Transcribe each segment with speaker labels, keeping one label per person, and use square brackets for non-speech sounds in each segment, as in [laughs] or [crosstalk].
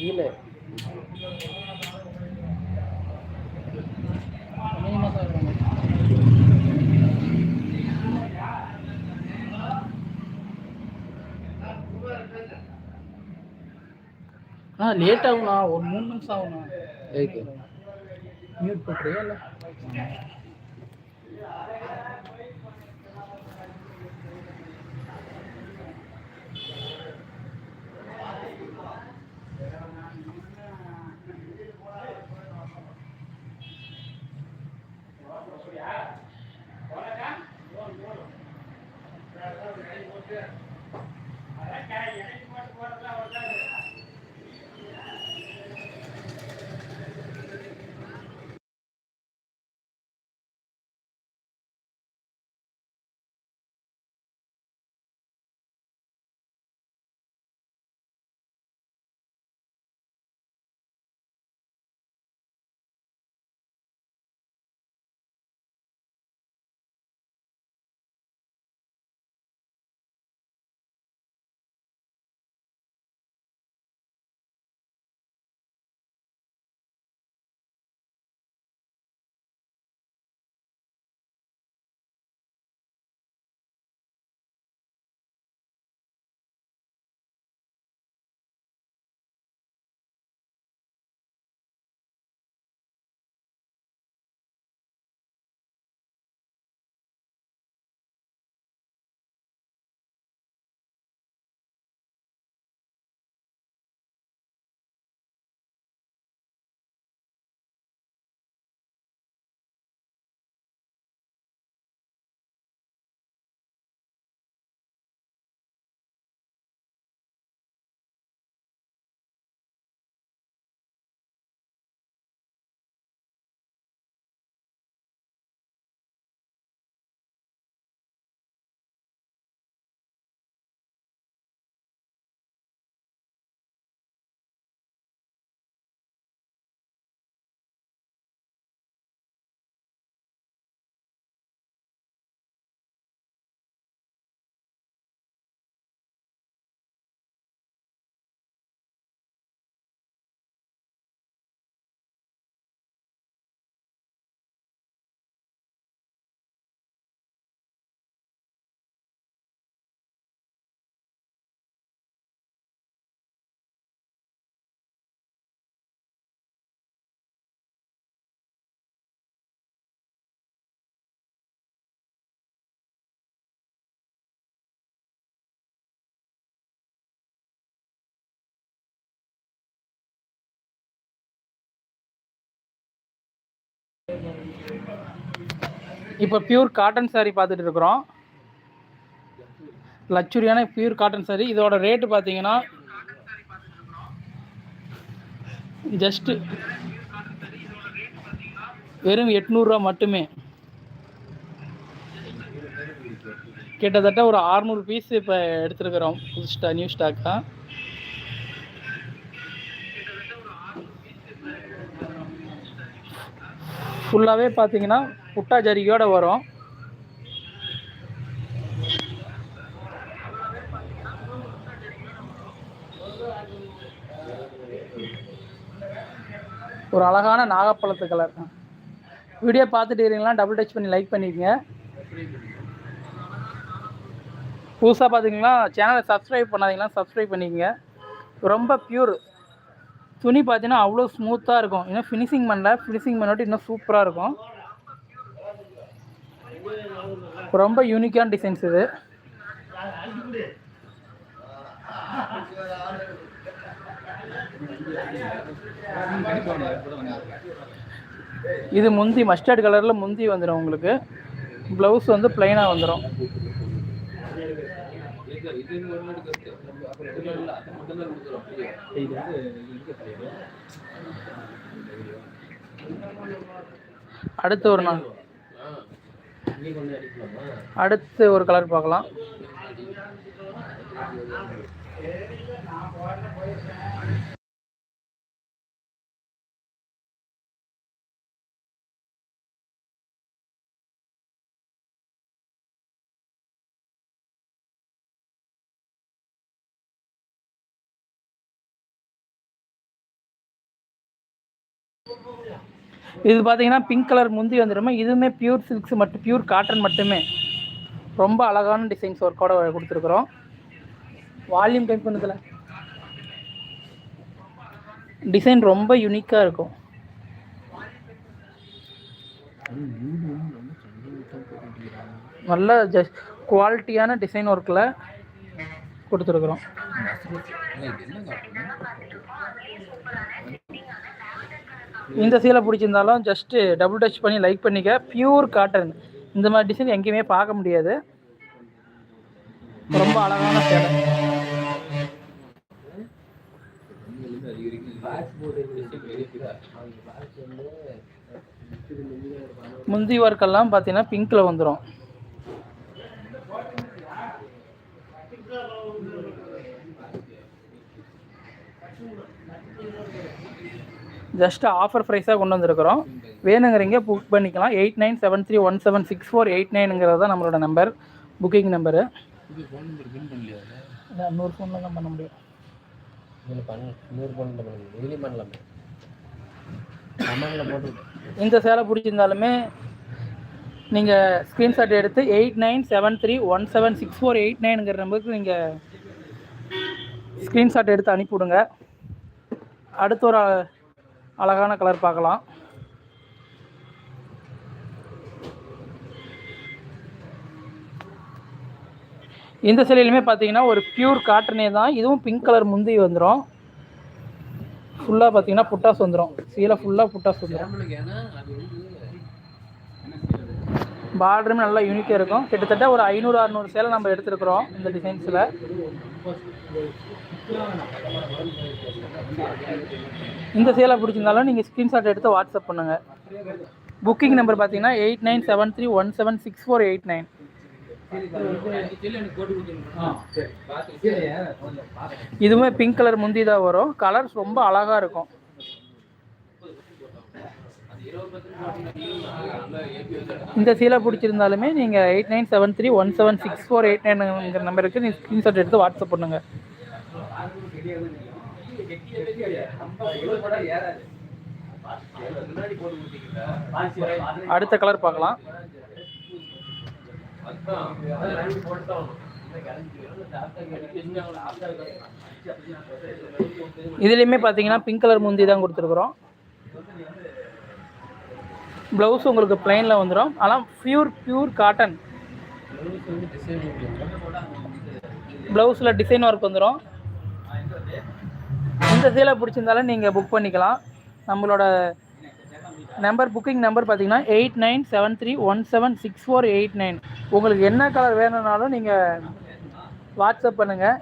Speaker 1: கீழே அநேகமாக தான் இருக்காங்க ஆ லேட் ஆகுண்ணா ஒரு மூணு நிமிஷம் ஆகுண்ணா
Speaker 2: எதுக்கு
Speaker 1: மியூட் பண்ணுறியா இல்லை இப்போ பியூர் காட்டன் சாரீ பார்த்துட்டு இருக்கிறோம். லக்ஸுரியான பியூர் காட்டன் சாரீ இதோட ரேட்டு பார்த்தீங்கன்னா ஜஸ்ட்டு வெறும் எட்நூறுரூவா மட்டுமே. கிட்டத்தட்ட ஒரு அறநூறு பீஸ் இப்போ எடுத்துருக்குறோம். புது ஸ்டா நியூ ஸ்டாக்காக ஃபுல்லாகவே பார்த்தீங்கன்னா புட்டா ஜரிகையோடு வரும். ஒரு அழகான நாகப்பழத்து கலர். வீடியோ பார்த்துட்டு இருக்கீங்களா? டபுள் டச் பண்ணி லைக் பண்ணிக்கங்க. புதுசாக பார்த்தீங்கன்னா சேனலை சப்ஸ்கிரைப் பண்ணாதீங்கன்னா சப்ஸ்கிரைப் பண்ணிக்கங்க. ரொம்ப பியூர் துணி பார்த்தீங்கன்னா அவ்வளோ ஸ்மூத்தாக இருக்கும். இன்னும் ஃபினிஷிங் பண்ணல. ஃபினிஷிங் பண்ணிட்டு இன்னும் சூப்பராக இருக்கும். ரொம்ப யூனிக்கான டிசைன்ஸ் இது. இது முந்தி மஸ்டர்ட் கலரில் முந்தி வந்துடும் உங்களுக்கு. ப்ளவுஸ் வந்து ப்ளைனாக வந்துடும் அடுத்து ஒரு நாள். அடுத்து ஒரு கலர் பார்க்கலாம். இது பார்த்தீங்கன்னா பிங்க் கலர் முந்தி வந்துடுமா இதுவுமே பியூர் சில்க்ஸ் மட்டும் பியூர் காட்டன் மட்டுமே. ரொம்ப அழகான டிசைன்ஸ் ஒர்க்கோட கொடுத்துருக்குறோம். வால்யூம் கம்மி பண்ணதில். டிசைன் ரொம்ப யூனிக்காக இருக்கும். நல்ல ஜஸ்ட் குவாலிட்டியான டிசைன் ஒர்க்கில் கொடுத்துருக்குறோம். இந்த சீலை பிடிச்சிருந்தாலும் ஜஸ்ட்டு டபுள் டச் பண்ணி லைக் பண்ணிக்க. பியூர் காட்டன் இந்த மாதிரி டிசைன் எங்கேயுமே பார்க்க முடியாது. ரொம்ப அழகான சேலை. முந்தி ஒர்க்கெல்லாம் பார்த்தீங்கன்னா பிங்க்கில் வந்துடும் ஜஸ்ட் ஆஃபர் ப்ரைஸாக கொண்டு வந்திருக்கிறோம். வேணுங்கிறீங்க புக் பண்ணிக்கலாம். Eight nine seven three one seven six four eight நைனுங்கிறது தான் நம்மளோட நம்பர் புக்கிங் நம்பரு நூறு ஃபோனில் தான் பண்ண முடியும். இந்த சேலை பிடிச்சிருந்தாலுமே நீங்கள் ஸ்க்ரீன்ஷாட் எடுத்து eight nine seven three one seven six four eight நைனுங்கிற நம்பருக்கு நீங்கள் ஸ்க்ரீன்ஷாட் எடுத்து அனுப்பிவிடுங்க. அடுத்து ஒரு அழகான கலர் பார்க்கலாம். இந்த சிலையிலுமே பார்த்தீங்கன்னா ஒரு பியூர் காட்டனே தான். இதுவும் பிங்க் கலர் முந்தி வந்துடும் ஃபுல்லாக பார்த்தீங்கன்னா புட்டாஸ் வந்துடும் சீலை ஃபுல்லாக புட்டாஸ் வந்துடும்
Speaker 2: நம்மளுக்கு
Speaker 1: பார்டருமே நல்லா யூனிக்காக இருக்கும். கிட்டத்தட்ட ஒரு ஐநூறு அறநூறு சேலை நம்ம எடுத்துருக்குறோம் இந்த டிசைன்ஸில் இந்த சேலை பிடிச்சிருந்தாலும் நீங்கள் ஸ்க்ரீன்ஷாட் எடுத்து வாட்ஸ்அப் பண்ணுங்கள் புக்கிங் நம்பர் பார்த்தீங்கன்னா eight nine seven three one seven six four eight nine இதுவுமே பிங்க் கலர் முந்தி தான் வரும். கலர்ஸ் ரொம்ப அழகாக இருக்கும். இந்த சீலை பிடிச்சிருந்தாலுமே நீங்கள் eight nine seven three one seven six four eight நைனுங்கிற நம்பருக்கு நீங்கள் ஸ்க்ரீன்ஷாட் எடுத்து வாட்ஸ்அப் பண்ணுங்கள் அடுத்த கலர் பார்க்கலாம். இதுலேயுமே பார்த்தீங்கன்னா பிங்க் கலர் முந்தி தான் கொடுத்துருக்குறோம். ப்ளவுஸ் உங்களுக்கு பிளைனில் வந்துடும் ஆனால் பியூர் பியூர் காட்டன் ப்ளவுஸில் டிசைன் ஒர்க் வந்துடும் இந்த சீலை பிடிச்சிருந்தாலும் நீங்கள் புக் பண்ணிக்கலாம். நம்மளோட நம்பர் புக்கிங் நம்பர் பார்த்தீங்கன்னா eight nine seven three one seven six four eight nine உங்களுக்கு என்ன கலர் வேணும்னாலும் நீங்கள் வாட்ஸ்அப் பண்ணுங்கள்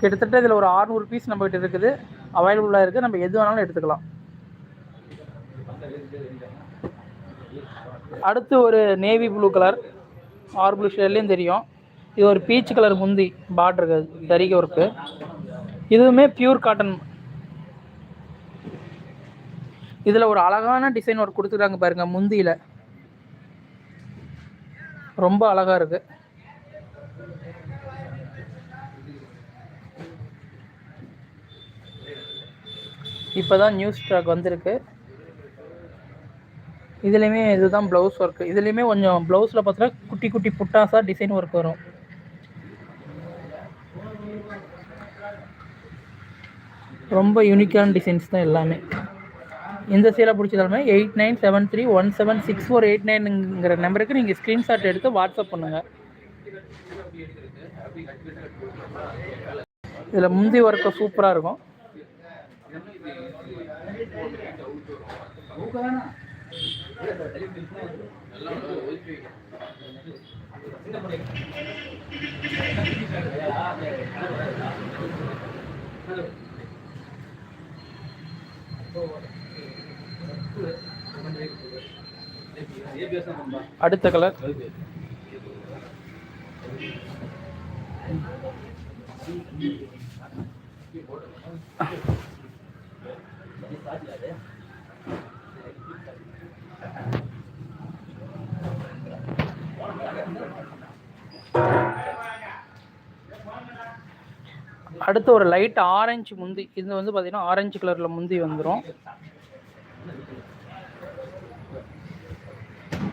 Speaker 1: கிட்டத்தட்ட இதில் ஒரு 600 பீஸ் நம்மகிட்ட இருக்குது. அவைலபிளாக இருக்குது நம்ம எது வேணாலும் எடுத்துக்கலாம். அடுத்து ஒரு navy blue colour or blue ஷேட்லேயும் தெரியும். இது ஒரு பீச் கலர் முந்தி பார்டருக்கு தரிகை ஒர்க்கு இதுவுமே பியூர் காட்டன் இதில் ஒரு அழகான டிசைன் ஒர்க் கொடுத்துருக்காங்க பாருங்க முந்தியில். ரொம்ப அழகாக இருக்குது இப்போ தான் நியூ ஸ்டாக் வந்திருக்கு. இதுலேயுமே இதுதான் ப்ளவுஸ் ஒர்க்கு இதுலேயுமே கொஞ்சம் ப்ளவுஸில் பார்த்தீங்கன்னா குட்டி குட்டி புட்டாஸாக டிசைன் ஒர்க் வரும். ரொம்ப யூனிக்கான டிசைன்ஸ் தான் எல்லாமே. இந்த சீலை பிடிச்சதாலுமே eight nine seven three one seven six four eight நைனுங்கிற நம்பருக்கு நீங்கள் ஸ்க்ரீன்ஷாட் எடுத்து வாட்ஸ்அப் பண்ணுங்கள் இதில் முந்தி ஒர்க்கு சூப்பராக இருக்கும். அடுத்த கலர் அடுத்து ஒரு லைட் ஆரஞ்சு முந்தி. இது வந்து பார்த்தீங்கன்னா ஆரஞ்சு கலரில் முந்தி வந்துடும்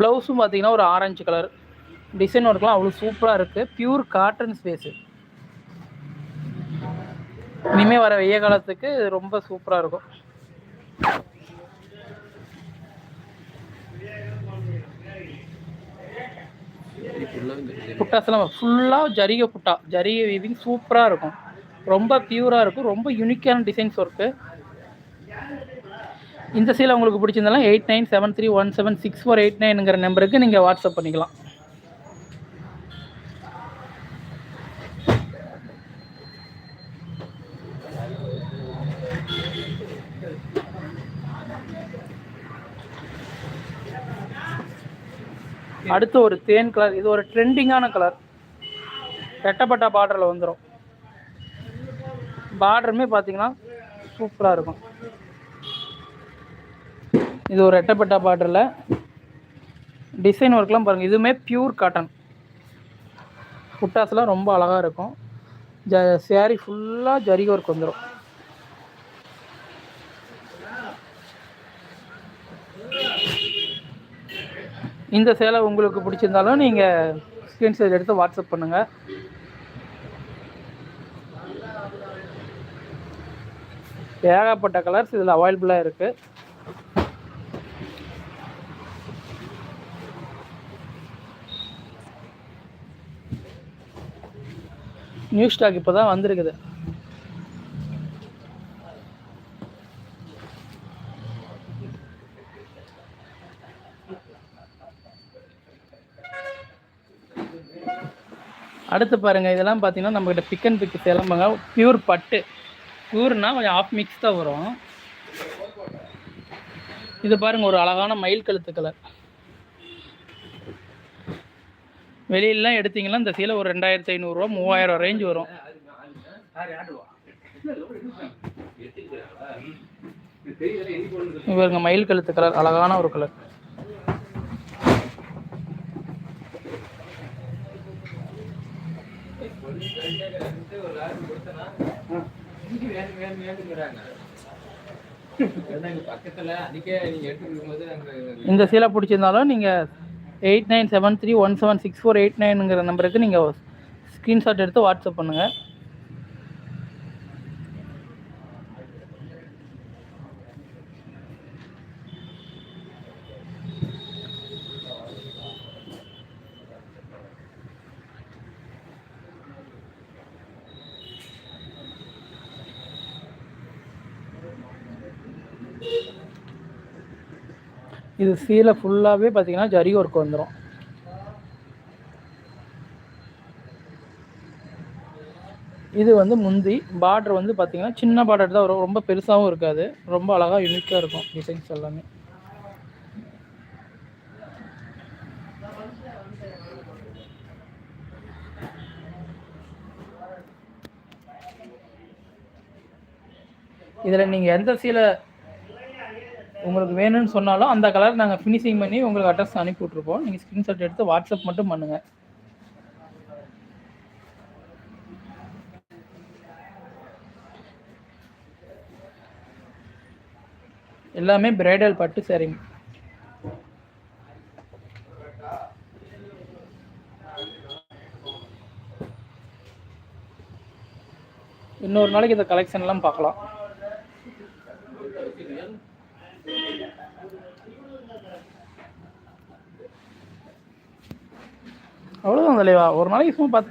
Speaker 1: ப்ளவுஸும் பார்த்தீங்கன்னா ஒரு ஆரஞ்சு கலர் டிசைன் ஒர்க்லாம் அவ்வளோ சூப்பராக இருக்குது பியூர் காட்டன் ஸ்பேஸு இனிமேல் வர வெய்ய காலத்துக்கு ரொம்ப சூப்பராக இருக்கும். புட்டாஸ்லாம் ஃபுல்லாக ஜரிகை புட்டா. ஜரிகை வீவிங் சூப்பராக இருக்கும். ரொம்ப பியூராக இருக்கும் ரொம்ப யூனிக்கான டிசைன்ஸ் ஒர்க்கு இந்த சீலை உங்களுக்கு பிடிச்சிருந்தாலும் eight nine seven three one seven six four eight நைனுங்கிற நம்பருக்கு நீங்கள் வாட்ஸ்அப் பண்ணிக்கலாம். அடுத்து ஒரு தேன் கலர் இது ஒரு ட்ரெண்டிங்கான கலர் ரெட்டப்பட்ட பார்டரில் வந்துடும் பார்டருமே பார்த்தீங்கன்னா சூப்பராக இருக்கும். இது ஒரு எட்டப்பட்டா பார்டரில் டிசைன் ஒர்க்லாம் பாருங்கள் இதுவுமே பியூர் காட்டன் புட்டாஸ்லாம் ரொம்ப அழகாக இருக்கும். ஜ சேரீ ஃபுல்லாக ஜரி ஒர்க் வந்துடும் இந்த சேலை உங்களுக்கு பிடிச்சிருந்தாலும் நீங்கள் ஸ்க்ரீன்ஷாட் எடுத்து வாட்ஸ்அப் பண்ணுங்கள் ஏகப்பட்ட கலர்ஸ் இதில் அவைலபிளாக இருக்குது நியூ ஸ்டாக் இப்போ தான் வந்திருக்குது. அடுத்து பாருங்கள் இதெல்லாம் பார்த்தீங்கன்னா நம்மக்கிட்ட பிக் அண்ட் பிக் சேலம்பாங்க பியூர் பட்டு. ஊர்னா கொஞ்சம் ஆஃப் மிக்ஸ் தான் வரும். இது பாருங்கள் ஒரு அழகான மயில் கழுத்து கலர் வெளியிலலாம் எடுத்தீங்கன்னா இந்த சீலை ஒரு ரெண்டாயிரத்தி ஐநூறுரூவா மூவாயிரம் ரேஞ்ச் வரும். இவருங்க மயில் கழுத்து கலர் அழகான ஒரு கலர்
Speaker 2: பக்கத்தில் [laughs]
Speaker 1: இந்த சீலை பிடிச்சிருந்தாலும் நீங்கள் eight nine seven three one seven six four eight நைனுங்கிற நம்பருக்கு நீங்கள் ஸ்க்ரீன்ஷாட் எடுத்து வாட்ஸ்அப் பண்ணுங்கள் இது சீலை ஃபுல்லாகவே பார்த்தீங்கன்னா ஜரி ஒர்க் வந்துடும் இது வந்து முந்தி பார்டர் வந்து பார்த்தீங்கன்னா சின்ன பார்டர் தான் வரும். ரொம்ப பெருசாகவும் இருக்காது. ரொம்ப அழகாக யூனிக்காக இருக்கும் டிசைன்ஸ் எல்லாமே. இதில் நீங்கள் எந்த சீலை உங்களுக்கு வேணும்னு சொன்னாலும் அந்த கலர் நாங்கள் ஃபினிஷிங் பண்ணி உங்களுக்கு அட்ரஸ் அனுப்பி விட்ருப்போம் நீங்கள் ஸ்க்ரீன்ஷாட் எடுத்து வாட்ஸ்அப் மட்டும் பண்ணுங்கள் எல்லாமே பிரைடல் பட்டு சரிங்க இன்னொரு நாளைக்கு இந்த கலெக்ஷன்லாம் பார்க்கலாம். அவ்வளோதான் தலைவா. ஒரு நாளைக்கு சும்மா பத்து